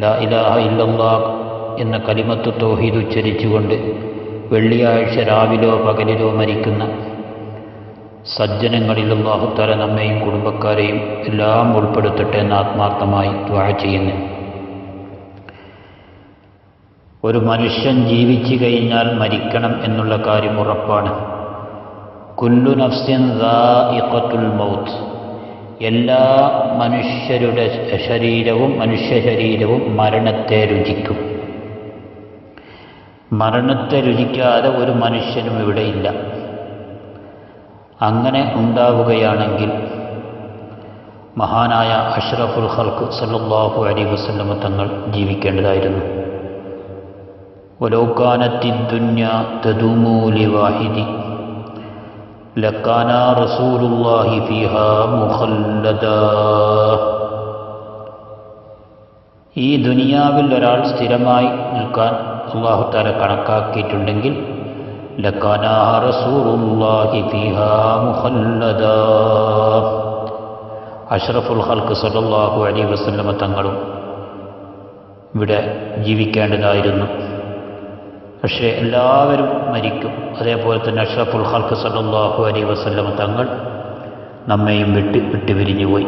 ലാ ഇലാഹ ഇല്ലല്ലാഹ് എന്ന കലിമത്ത് തൗഹീദ് ഉച്ചരിച്ചുകൊണ്ട് വെള്ളിയാഴ്ച രാവിലോ പകലിലോ മരിക്കുന്ന സജ്ജനങ്ങളിൽ അള്ളാഹുത്തല നമ്മെയും കുടുംബക്കാരെയും എല്ലാം ഉൾപ്പെടുത്തട്ടെ എന്ന് ആത്മാർത്ഥമായി ത്വാഴ ചെയ്യുന്നു. ഒരു മനുഷ്യൻ ജീവിച്ചു കഴിഞ്ഞാൽ മരിക്കണം എന്നുള്ള കാര്യം ഉറപ്പാണ്. കുല്ലു നഫ്സിൻ ദാഇഖത്തുൽ മൗത്ത്. എല്ലാ മനുഷ്യരുടെ ശരീരവും മനുഷ്യ ശരീരവും മരണത്തെ രുചിക്കും. മരണത്തെ രുചിക്കാതെ ഒരു മനുഷ്യനും ഇവിടെ ഇല്ല. അങ്ങനെ ഉണ്ടാവുകയാണെങ്കിൽ മഹാനായ അഷ്റഫുൽ ഖൽക്ക് സല്ലാഹു അലി വസ്ലമ തങ്ങൾ ജീവിക്കേണ്ടതായിരുന്നു. ഒലോകാനത്തി ദുന്യ തതുമൂലി വാഹിദി ലക്കാന الله فيها مخلدا ഈ ദുനിയാവിൽ ഒരാൾ സ്ഥിരമായി നിൽക്കാൻ അള്ളാഹു താല കണക്കാക്കിയിട്ടുണ്ടെങ്കിൽ അഷ്റഫുൽ ഹൽക്ക് സലാഹു അലി വസ്ലമ തങ്ങളും ഇവിടെ ജീവിക്കേണ്ടതായിരുന്നു. പക്ഷേ എല്ലാവരും മരിക്കും അതേപോലെ തന്നെ അഷ്റഫുൽ ഖൽക്ക് സല്ലല്ലാഹു അലൈഹി വസല്ലമ തങ്ങൾ നമ്മെയും വിട്ട് വിട്ട് പിരിഞ്ഞുപോയി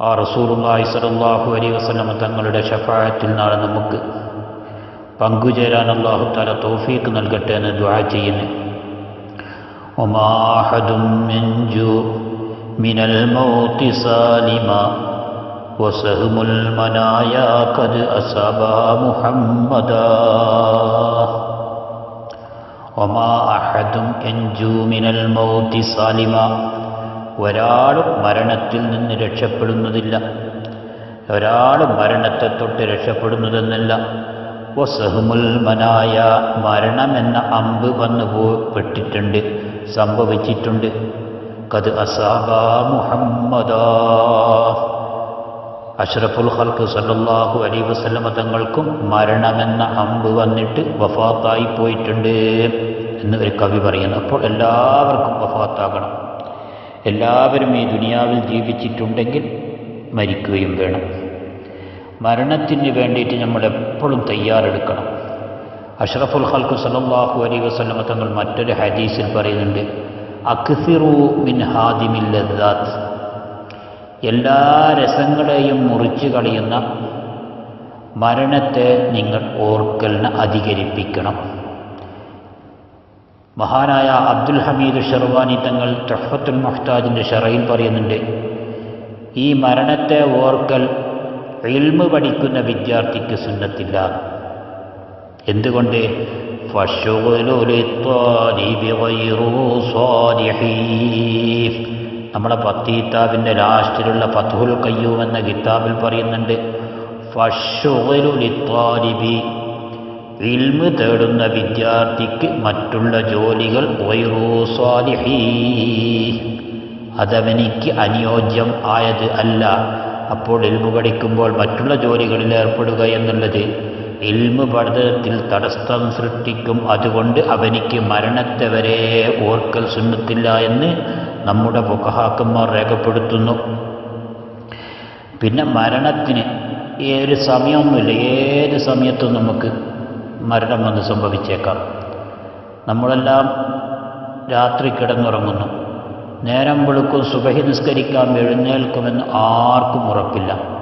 ആ റസൂലുള്ളാഹി സ്വല്ലല്ലാഹു അലൈഹി വസല്ലമ തങ്ങളുടെ ഷഫായത്തിൽ നാളെ നമുക്ക് പങ്കുചേരാൻ അള്ളാഹു താല തൗഫീക്ക് നൽകട്ടെ എന്ന് ദുആ ചെയ്യുന്നു وما أحد ينجو من الموت سالما وسهم المنايا قد أصابا محمدا وما أحد ينجو من الموت سالما ഒരാളും മരണത്തിൽ നിന്ന് രക്ഷപ്പെടുന്നതില്ല ഒരാൾ മരണത്തെ തൊട്ട് രക്ഷപ്പെടുന്നതെന്നല്ല വസഹുമുൽ മനായ മരണമെന്ന അമ്പ് വന്നു പെട്ടിട്ടുണ്ട് സംഭവിച്ചിട്ടുണ്ട് കത് അസാബ മുഹമ്മദാ അഷ്റഫുൽ ഹൽക്ക് സല്ലല്ലാഹു അലൈഹി വസ്ലമ തങ്ങൾക്കും മരണമെന്ന അമ്പ് വന്നിട്ട് വഫാത്തായി പോയിട്ടുണ്ട് എന്ന് ഒരു കവി പറയുന്നു. അപ്പോൾ എല്ലാവർക്കും വഫാത്താകണം. എല്ലാവരും ഈ ദുനിയാവിൽ ജീവിച്ചിട്ടുണ്ടെങ്കിൽ മരിക്കുകയും വേണം. മരണത്തിന് വേണ്ടിയിട്ട് നമ്മൾ എപ്പോഴും തയ്യാറെടുക്കണം. അഷ്റഫുൽ ഹൽക്ക് സല്ലല്ലാഹു അലൈഹി വസ്ലമ തങ്ങൾ മറ്റൊരു ഹദീസിൽ പറയുന്നുണ്ട് അക്സിറു മിൻ ലദ്ദാത്ത്. എല്ലാ രസങ്ങളെയും മുറിച്ചു കളയുന്ന മരണത്തെ നിങ്ങൾ ഓർക്കലിന് അധികരിപ്പിക്കണം. മഹാനായ അബ്ദുൽ ഹമീദ് ഷെർവാനി തങ്ങൾ തഹഫത്തുൽ മുഹ്താജിന്റെ ഷെറയിൽ പറയുന്നുണ്ട് ഈ മരണത്തെ ഓർക്കൽ ഇൽമ് പഠിക്കുന്ന വിദ്യാർത്ഥിക്ക് സുന്നത്തില്ല. എന്തുകൊണ്ട്? നമ്മളെ പത്തീത്താബിന്റെ ലാസ്റ്റിലുള്ള ഫത്തുൽ കയ്യൂം എന്ന കിതാബിൽ പറയുന്നുണ്ട് ഫഷുലിത്താലിബി ഇൽമ് തേടുന്ന വിദ്യാർത്ഥിക്ക് മറ്റുള്ള ജോലികൾ അതവനിക്ക് അനുയോജ്യം ആയത് അല്ല അപ്പോൾ ഇൽമു പഠിക്കുമ്പോൾ മറ്റുള്ള ജോലികളിൽ ഏർപ്പെടുക എന്നുള്ളത്. ഇൽമു പഠനത്തിൽ തടസ്സം സൃഷ്ടിക്കും. അതുകൊണ്ട് അവനിക്ക് മരണത്തെ വരെ ഓർക്കൽ സുന്നത്തില്ല എന്ന് നമ്മുടെ പൊക്കഹാക്കന്മാർ രേഖപ്പെടുത്തുന്നു. പിന്നെ മരണത്തിന് ഏത് സമയമൊന്നുമില്ല. ഏത് സമയത്തും നമുക്ക് മരണം വന്ന് സംഭവിച്ചേക്കാം. നമ്മളെല്ലാം രാത്രി കിടന്നുറങ്ങുന്നു. നേരം വെളുക്കും സുബഹി നിസ്കരിക്കാൻ എഴുന്നേൽക്കുമെന്ന് ആർക്കും ഉറപ്പില്ല.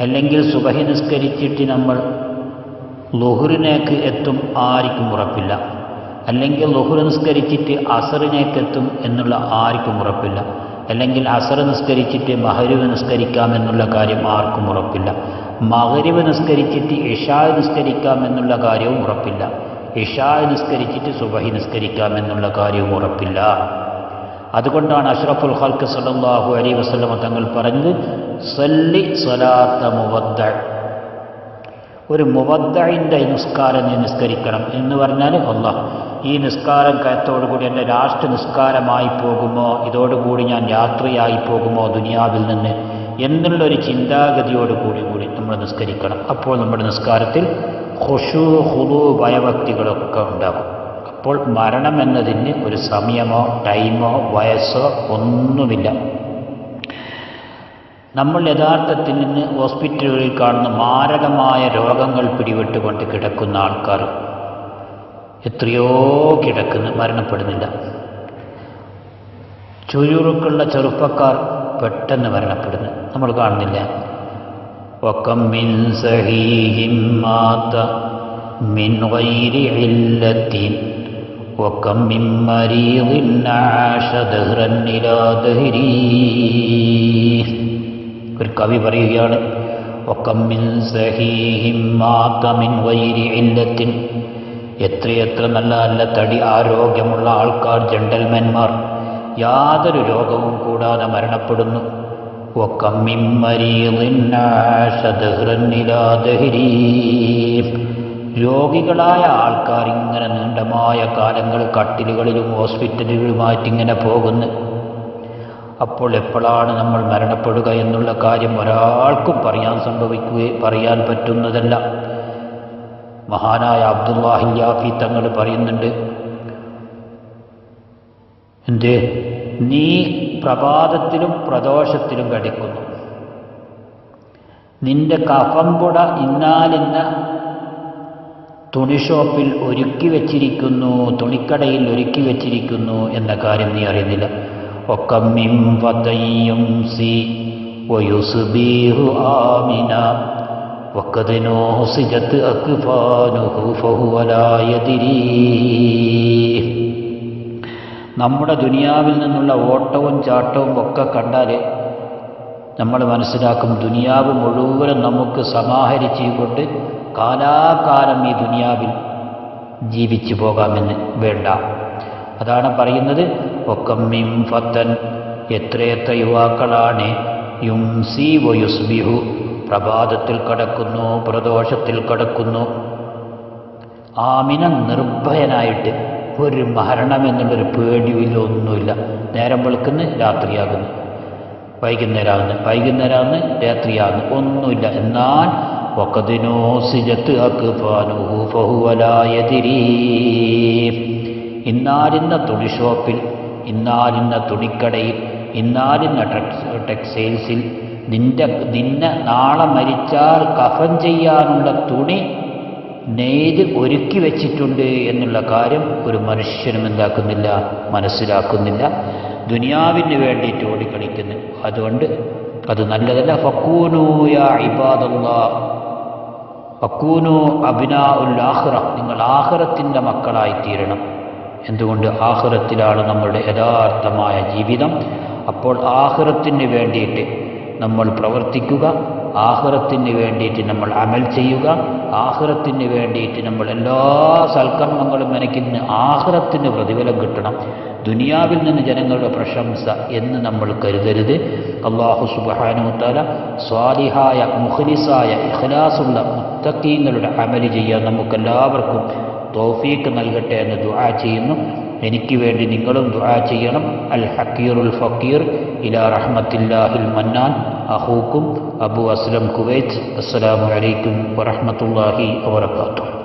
അല്ലെങ്കിൽ സുബഹി നിസ്കരിച്ചിട്ട് നമ്മൾ ലുഹുറിനേക്ക് എത്തും ആർക്കും ഉറപ്പില്ല. അല്ലെങ്കിൽ ലുഹുർ നിസ്കരിച്ചിട്ട് അസറിനേക്ക് എത്തും എന്നുള്ള ആർക്കും ഉറപ്പില്ല. അല്ലെങ്കിൽ അസർ നിസ്കരിച്ചിട്ട് മഹരുവ് നിസ്കരിക്കാം എന്നുള്ള കാര്യം ആർക്കും ഉറപ്പില്ല. മഹരിവ് നിസ്കരിച്ചിട്ട് ഇഷാ നിസ്കരിക്കാം എന്നുള്ള കാര്യവും ഉറപ്പില്ല. ഇഷാ നിസ്കരിച്ചിട്ട് സുബഹി നിസ്കരിക്കാം എന്നുള്ള കാര്യവും ഉറപ്പില്ല. അതുകൊണ്ടാണ് അഷ്റഫുൽ ഖൽക്ക് സല്ലല്ലാഹു അലൈഹി വസ്ലമ തങ്ങൾ പറഞ്ഞത് സല്ലി സ്വലാത്ത മുബദ്ദ ഒരു മുബദ്ദയിന്റെ നിസ്കാരം നീ നിസ്കരിക്കണം എന്ന് പറഞ്ഞാൽ അള്ളാഹ് ഈ നിസ്കാരം കയത്തോടുകൂടി എന്റെ ലാസ്റ്റ് നിസ്കാരമായി പോകുമോ? ഇതോടുകൂടി ഞാൻ യാത്രയായി പോകുമോ ദുനിയാവിൽ നിന്ന്? എന്നുള്ളൊരു ചിന്താഗതിയോട് കൂടി കൂടി നമ്മൾ നിസ്കരിക്കണം. അപ്പോൾ നമ്മുടെ നിസ്കാരത്തിൽ ഹുഷു ഹുദു ഭയഭക്തികളൊക്കെ ഉണ്ടാകും. അപ്പോൾ മരണം എന്നതിന് ഒരു സമയമോ ടൈമോ വയസ്സോ ഒന്നുമില്ല. നമ്മൾ യഥാർത്ഥത്തിൽ നിന്ന് ഹോസ്പിറ്റലുകളിൽ കാണുന്ന മാരകമായ രോഗങ്ങൾ പിടിപെട്ടുകൊണ്ട് കിടക്കുന്ന ആൾക്കാർ എത്രയോ കിടക്കുന്നു മരണപ്പെടുന്നില്ല ചുരുക്കുള്ള ചെറുപ്പക്കാർ പെട്ടെന്ന് മരണപ്പെടുന്നു നമ്മൾ കാണുന്നില്ല وكم من سهيه مات من غير علة وكم من مريض عاش دهرا إلى دهره ഒരു കവി പറയുകയാണ് ഒക്കമ്മിൻ സഹീഹിമ്മാക്കമിൻ വൈരി ഇല്ലത്തിൻ. എത്രയെത്ര നല്ല നല്ല തടി ആരോഗ്യമുള്ള ആൾക്കാർ ജെണ്ടൽമാന്മാർ യാതൊരു രോഗവും കൂടാതെ മരണപ്പെടുന്നു. രോഗികളായ ആൾക്കാർ ഇങ്ങനെ നീണ്ടമായ കാലങ്ങൾ കട്ടിലുകളിലും ഹോസ്പിറ്റലുകളുമായിട്ടിങ്ങനെ പോകുന്നു. അപ്പോൾ എപ്പോഴാണ് നമ്മൾ മരണപ്പെടുക എന്നുള്ള കാര്യം ഒരാൾക്കും പറയാൻ സംഭവിക്കുകയും പറയാൻ പറ്റുന്നതല്ല. മഹാനായ അബ്ദുല്ലാഹിയാഫി തങ്ങൾ പറയുന്നുണ്ട് എന്ത്? നീ പ്രഭാതത്തിലും പ്രദോഷത്തിലും കടിക്കുന്നു. നിന്റെ കഫംപുട ഇന്നാലിന്ന തുണിഷോപ്പിൽ ഒരുക്കി വച്ചിരിക്കുന്നു തുണിക്കടയിൽ ഒരുക്കി വച്ചിരിക്കുന്നു എന്ന കാര്യം നീ അറിയുന്നില്ല. ഒക്കമ്മിം ഫതയ്യും സി വയുസ്ബീഹു ആമിന وقد نوصجت أكفانه فهو لا يدري നമ്മുടെ ദുനിയാവിൽ നിന്നുള്ള ഓട്ടവും ചാട്ടവും ഒക്കെ കണ്ടാൽ നമ്മൾ മനസ്സിലാക്കും ദുനിയാവ് മുഴുവനും നമുക്ക് സമാഹരിച്ചുകൊണ്ട് കാലാകാലം ഈ ദുനിയാവിൽ ജീവിച്ചു പോകാമെന്ന് വേണ്ട അതാണ് പറയുന്നത് ഒക്കമ്മിം ഫത്തൻ. എത്രയെത്ര യുവാക്കളാണ്? യുംസി വയുസ്ബിഹു. പ്രഭാതത്തിൽ കടക്കുന്നു പ്രദോഷത്തിൽ കടക്കുന്നു. ആമിന നിർഭയനായിട്ട് ഒരു മരണം എന്നുള്ളൊരു പേടിയില്ല ഒന്നുമില്ല നേരം വെളുക്കുന്ന രാത്രിയാകുന്നു. വൈകുന്നേരമാകുന്നു വൈകുന്നേരമാകുന്നു രാത്രിയാകുന്നു. ഒന്നുമില്ല. എന്നാൽ ഒക്കതിനോസിജത്ത് അക്ഫാനുഹുഫഹുവലായതിരീ ഇന്നാലിന്ന തുണി ഷോപ്പിൽ ഇന്നാലിന്ന തുണിക്കടയിൽ ഇന്നാലിന്ന ടെക്സ് ടെക്സ്റ്റൈൽസിൽ നിന്റെ നിന്നെ നാളെ മരിച്ചാൽ കഫൻ ചെയ്യാനുള്ള തുണി നെയ്ത് ഒരുക്കി വെച്ചിട്ടുണ്ട് എന്നുള്ള കാര്യം ഒരു മനുഷ്യനും എന്താക്കുന്നില്ല മനസ്സിലാക്കുന്നില്ല. ദുനിയാവിന് വേണ്ടിയിട്ട് ഓടിക്കളിക്കുന്നു. അതുകൊണ്ട് അത് നല്ലതല്ല. ഫക്കൂനൂയ ഇബാദുള്ള ഫക്കൂനു അബിനാ ഉൽ ആഹ്റ നിങ്ങൾ ആഹ്റത്തിന്റെ മക്കളായി തീരണം എന്തുകൊണ്ട് ആഹ്റത്തിലാണ് നമ്മളുടെ യഥാർത്ഥമായ ജീവിതം? അപ്പോൾ ആഹ്റത്തിന് വേണ്ടിയിട്ട് നമ്മൾ പ്രവർത്തിക്കുക ആഹ്റത്തിന് വേണ്ടിയിട്ട് നമ്മൾ അമൽ ചെയ്യുക ആഹ്റത്തിന് വേണ്ടിയിട്ട് നമ്മൾ എല്ലാ സൽക്കർമ്മങ്ങളും മെനയ്ക്കുന്ന ആഹ്റത്തിന് പ്രതിഫലം കിട്ടണം. ദുനിയാവിൽ നിന്ന് ജനങ്ങളുടെ പ്രശംസ എന്ന് നമ്മൾ കരുതരുത്. അള്ളാഹു സുബാനുത്താല സ്വാലിഹായ മുഖലിസായ ഇഖ്ലാസുള്ള മുത്തക്കീങ്ങളുടെ അമൽ ചെയ്യാൻ നമുക്കെല്ലാവർക്കും തോഫീക്ക് നൽകട്ടെ എന്ന് ദുആ ചെയ്യുന്നു. എനിക്ക് വേണ്ടി നിങ്ങളും ദുആ ചെയ്യണം. അൽ ഹക്കീറുൽ ഫക്കീർ ഇലാ റഹ്മത്തില്ലാഹിൽ മന്നാൻ. അഹൂക്കും അബു അസ്ലം കുവൈത്ത്. അസ്സലാമു അലൈക്കും വറഹ്മത്തുള്ളാഹി വബറകാതുഹു.